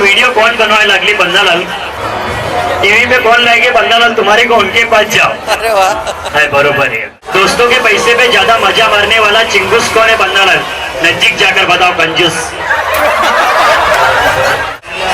Video कौन बनवाने लगली बंदालाल टीवी पे कॉल लाएँगे बंदालाल तुम्हारे को उनके पास जाओ. अरे वाह. है बरोबर है. दोस्तों के पैसे पे ज़्यादा मज़ा मारने वाला चिंगूस कौन है बंदालाल नज़दीक जाकर बताओ कंजूस.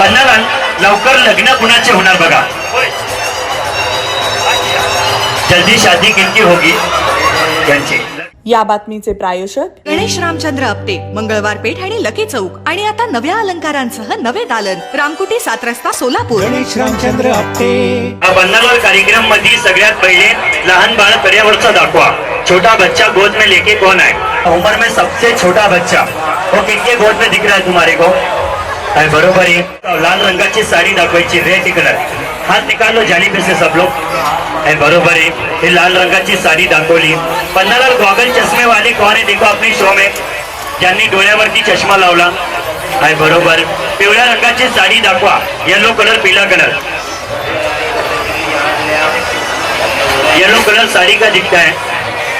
बंदालाल लवकर लग्न कुणाचे होणार बघा. जल्दी शादी किनकी होगी? यांची या बातमीचे प्रायोजक गणेश रामचंद्र आपटे मंगळवार पेठ आणि लकी चौक. आणि आता नव्या अलंकारांसह नवे दालन. रामकुटी सात रस्ता सोलापूर. गणेश रामचंद्र आपटे हा बंदालाल कार्यक्रममध्ये सगळ्यात पहिले लहान बाळ पर्यावरचा दाखवा. छोटा बच्चा गोद में लेके कौन है उम्र में सबसे छोटा बच्चा. वो कितने गोद में दिख रहा है तुम्हारे को? है बरोबर आहे. लाल रंगाची साडी दाखवायची रेड कलर हात निकालो जाली पे से सब लोग है बरोबर हे लाल रंगाची साडी दाखवली. पन्नालाल गॉगल चष्मे वाले कौन है देखो अपने शो में. ज्यांनी डोळ्यावरती चष्मा लावला. आहे बरोबर, पिवळ्या रंगाची साडी दाखवा. येलो कलर पिला कलर येलो कलर साड़ी का दिखता है?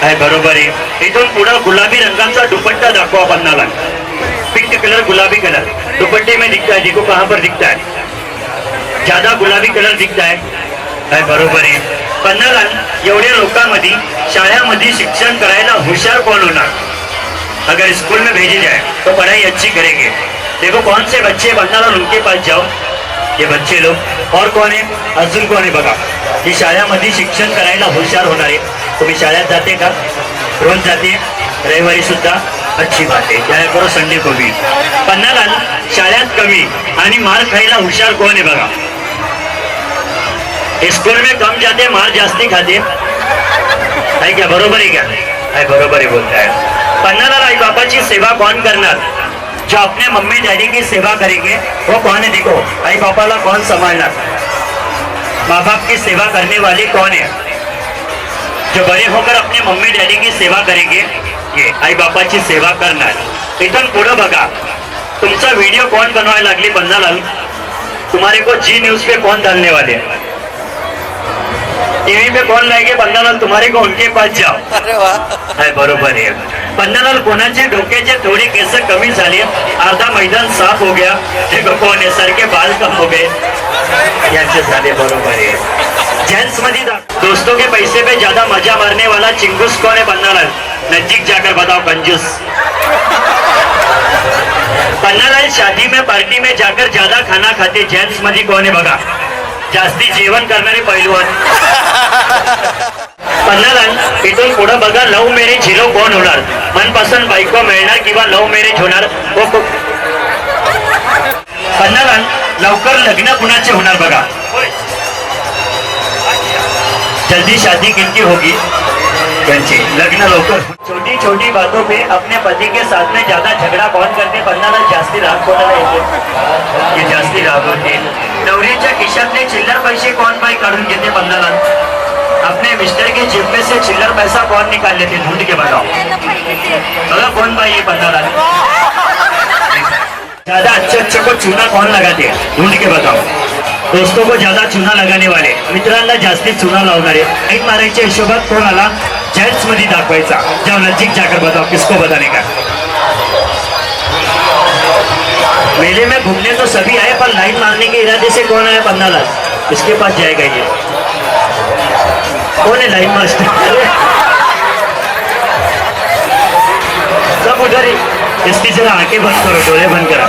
है बरोबर आहे. इथून पुढं गुलाबी रंगाचा दुपट्टा दाखवा पन्नाला पिंक कलर गुलाबी कलर दुपट्टे में दिखता है, देखो कहाँ पर दिखता है। ज़्यादा गुलाबी कलर दिखता है। है बरोबर आहे पन्नाला एवढ्या लोकांमध्ये, शाळेमध्ये शिक्षण करायला हुशार कौन होना अगर स्कूल में भेजी जाए तो पढ़ाई अच्छी करेंगे। देखो कौन से बच्चे और उनके पास जाओ। ये बच्चे लोग। और कौन है? अजून कोण आहे बघा। की शाळेमध्ये शिक्षण करायला हुशार होणार आहे। तुम्ही शाळेत जाते का? रोज जाते? रविवारी सुद्धा? अच्छी बात है क्या करो संडे को भी. पन्नाला शाळेत कमी आणि मार खायला हुशार कोण आहे बघा. स्कूल में कम जाते, मार जास्ती खाते. है क्या? बरोबर है क्या? बरोबर ही बोलता है पन्नाला आई बापाची सेवा कौन करणार? जो अपने मम्मी, डैडी की सेवा करेंगे, वो कौन है देखो, आई पापाला कौन संभालणार माँ बाप की सेवा करने वाले कौन है जो बड़े होकर अपने मम्मी, डैडी की सेवा करेंगे, ये आई बापाची सेवा करणार. इथून पुढं बघा. तुमचा व्हिडिओ कौन बनवायला लागली? बंदालाल तुम्हारे को जी न्यूज़ पे कौन डालने वाले? हैं टीवी पे कौन लाएँगे? बंदालाल तुम्हारे को उनके पास जाओ. अरे वाह. आहे बरोबर आहे. पन्नालाल कोणाचे? डोक्याचे थोडे केस कमी झाले. अर्धा मैदान साफ़ हो गया. हे कोण सारखे बाल कम हो गए. यांचे झाले बरोबर आहे. जेंट्स मध्ये दोस्तों के पैसे पे ज़्यादा मज़ा मारने वाला चिंगूस कौन है पन्नालाल नज़दीक जाकर बताओ कंजूस. पन्नालाल शादी में पार्टी में जाकर ज़्यादा खाना खाते जेंट्स मध्ये कौन है बघा जास्ती जेवण करणारे पैलवान पन्नालाल, इथून पुढे बघा लव्ह मॅरेज हिरो कोण होणार? मनपसंत बायको मिळणार किंवा लव्ह मॅरेज खूप पन्नालाल, लवकर लग्न कुणाचे होणार बघा? जल्दी शादी किनकी होगी? लग्न लवकर। छोटी छोटी बातों पे अपने पति के साथ में ज़्यादा झगड़ा कौन करते? पन्नालाल जास्ती राग ये जास्ती राग होते नवरीच्या खिशातले चिल्लर पैसे कौन बाई काढून घेते अपने मिस्टर के जेब में से चिल्लर पैसा कौन निकाल लेते? ढूंढ के बताओ। बघा कौन भाई ये पन्नालाल ज़्यादा अच्छे अच्छे को चूना कौन लगाते? ढूंढ के बताओ। दोस्तों को ज्यादा चुना लगाने वाले मित्रांना जास्ती चुना लावणारे ऐन मारायच्या हिशोबात कोण आला जेंट्समध्ये दाखवायचा? जाओ नजीक जाकर बताओ किसको बताने का? मेले में घूमने तो सभी आए पर लाइन मारने के इरादे से कौन आया पन्नालाल इसके पास जाएगा ये। कौन है लाइन मास्टर? सब उधर ही। इसकी जरा आंखें बंद करो डोले बंद करा।